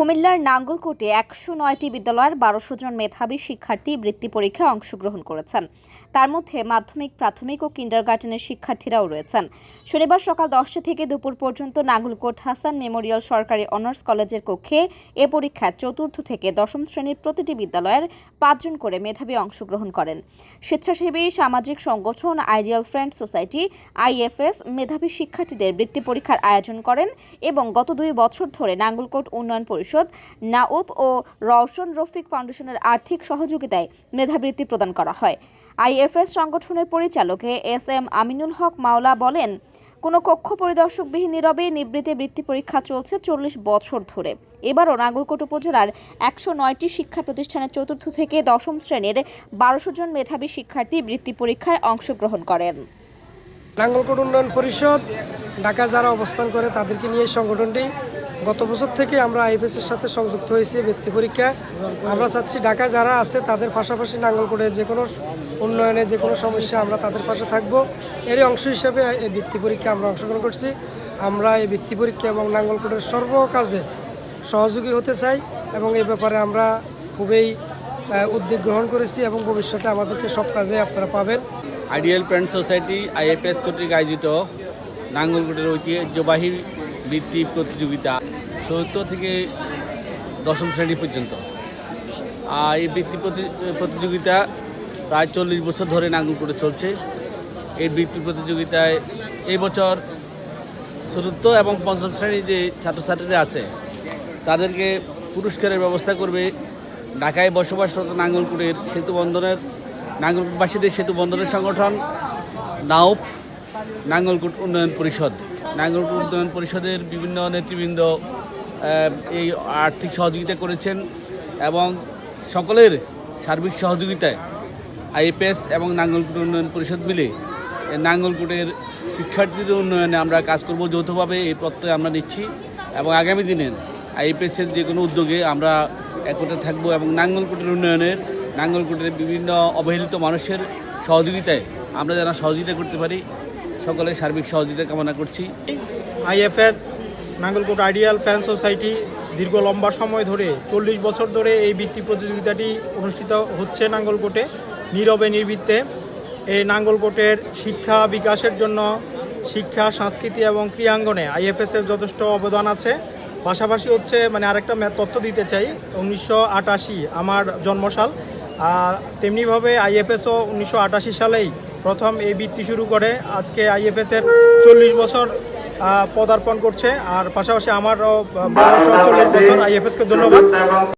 কুমিল্লার নাঙ্গলকোটে একশো নয়টি বিদ্যালয়ের বারোশো জন মেধাবী শিক্ষার্থী বৃত্তি পরীক্ষায় অংশগ্রহণ করেছেন। তার মধ্যে মাধ্যমিক, প্রাথমিক ও কিন্ডারগার্টেনের শিক্ষার্থীরাও রয়েছেন। শনিবার সকাল দশটা থেকে দুপুর পর্যন্ত নাঙ্গলকোট হাসান মেমোরিয়াল সরকারি অনার্স কলেজের কক্ষে এ পরীক্ষায় চতুর্থ থেকে দশম শ্রেণির প্রতিটি বিদ্যালয়ের পাঁচজন করে মেধাবী অংশগ্রহণ করেন। স্বেচ্ছাসেবী, সামাজিক সংগঠন, আইডিয়াল ফ্রেন্ড সোসাইটি, আইএফএস মেধাবী শিক্ষার্থীদের বৃত্তি পরীক্ষার আয়োজন করেন এবং গত দুই বছর ধরে নাঙ্গলকোট উন্নয়ন পরিষদ নাউব ও রওশন রফিক ফাউন্ডেশনের আর্থিক সহযোগিতায় মেধাবৃত্তি প্রদান করা হয়। আইএফএস সংগঠনের পরিচালক এস এম আমিনুল হক মাওলা বলেন, কোনো কক্ষ পরিদর্শকবিহীন নীরবে নিবৃত্তি বৃত্তি পরীক্ষা চলছে চল্লিশ বছর ধরে। এবারও নাগরকোট উপজেলার একশো নয়টি শিক্ষা প্রতিষ্ঠানের চতুর্থ থেকে দশম শ্রেণির বারোশো জন মেধাবী শিক্ষার্থী বৃত্তি পরীক্ষায় অংশগ্রহণ করেন। নাঙ্গলকোট উন্নয়ন পরিষদ ঢাকা যারা অবস্থান করে তাদেরকে নিয়ে সংগঠনটি গত বছর থেকে আমরা আইপিএস এর সাথে সংযুক্ত হয়েছি বৃত্তি পরীক্ষা। আমরা চাচ্ছি ঢাকায় যারা আছে তাদের পাশাপাশি নাঙ্গলকোটে যে কোনো উন্নয়নে যে কোনো সমস্যা আমরা তাদের পাশে থাকব। এরই অংশ হিসেবে এই বৃত্তি পরীক্ষা আমরা অংশগ্রহণ করছি। আমরা এই বৃত্তি পরীক্ষা এবং নাঙ্গলকোটের সর্ব কাজে সহযোগী হতে চাই এবং এই ব্যাপারে আমরা খুবই উদ্যোগ গ্রহণ করেছি এবং ভবিষ্যতে আমাদেরকে সব কাজে আপনারা পাবেন। আইডিয়াল ফ্রেন্ড সোসাইটি আইএফএস কর্তৃক আয়োজিত নাঙ্গলকোটের ঐতিহ্যবাহী বৃত্তি প্রতিযোগিতা চতুর্থ থেকে দশম শ্রেণি পর্যন্ত। আর এই বৃত্তি প্রতি- প্রতিযোগিতা প্রায় চল্লিশ বছর ধরে নাঙ্গলকোটে চলছে। এই বৃত্তি প্রতিযোগিতায় এই বছর চতুর্থ এবং পঞ্চম শ্রেণির যে ছাত্রছাত্রীরা আছে, তাদেরকে পুরস্কারের ব্যবস্থা করবে। ঢাকায় বসবাসরত নাঙ্গলকোটের সেতু বন্দরের নাঙ্গলকোটবাসীদের সেতু বন্ধনের সংগঠন নাওপ নাঙ্গলকোট উন্নয়ন পরিষদ। নাঙ্গলকোট উন্নয়ন পরিষদের বিভিন্ন নেতৃবৃন্দ এই আর্থিক সহযোগিতা করেছেন এবং সকলের সার্বিক সহযোগিতায় আইপিএস এবং নাঙ্গলকোট উন্নয়ন পরিষদ মিলে নাঙ্গলকোটের শিক্ষার্থীদের উন্নয়নে আমরা কাজ করব যৌথভাবে, এই প্রত্যয় আমরা নিচ্ছি এবং আগামী দিনের আইপিএসের যে কোনো উদ্যোগে আমরা একত্রে থাকব এবং নাঙ্গলকোটের উন্নয়নের নাঙ্গলকোটের বিভিন্ন অবহেলিত মানুষের সহযোগিতায় আমরা যেন সহযোগিতা করতে পারি। সকলের সার্বিক সহযোগিতা কামনা করছি। IFS, Nangalkot ideal fan society দীর্ঘ লম্বা সময় ধরে চল্লিশ বছর ধরে এই বৃত্তি প্রতিযোগিতাটি অনুষ্ঠিত হচ্ছে নাঙ্গলকোটে নীরবে নির্বৃত্তে এই নাঙ্গলকোটের শিক্ষা বিকাশের জন্য শিক্ষা, সংস্কৃতি এবং ক্রিয়াঙ্গনে আইএফএসের যথেষ্ট অবদান আছে। পাশাপাশি হচ্ছে মানে আরেকটা তথ্য দিতে চাই, উনিশশো আটাশি আমার জন্মসাল তেমনিভাবে আইএফএসও উনিশশো আটাশি সালেই প্রথম এই বৃত্তি শুরু করে আজকে আইএফএসের চল্লিশ বছর পদার্পণ করছে। আর পাশাপাশি আমারও চল্লিশ বছর। আইএফএসকে ধন্যবাদ।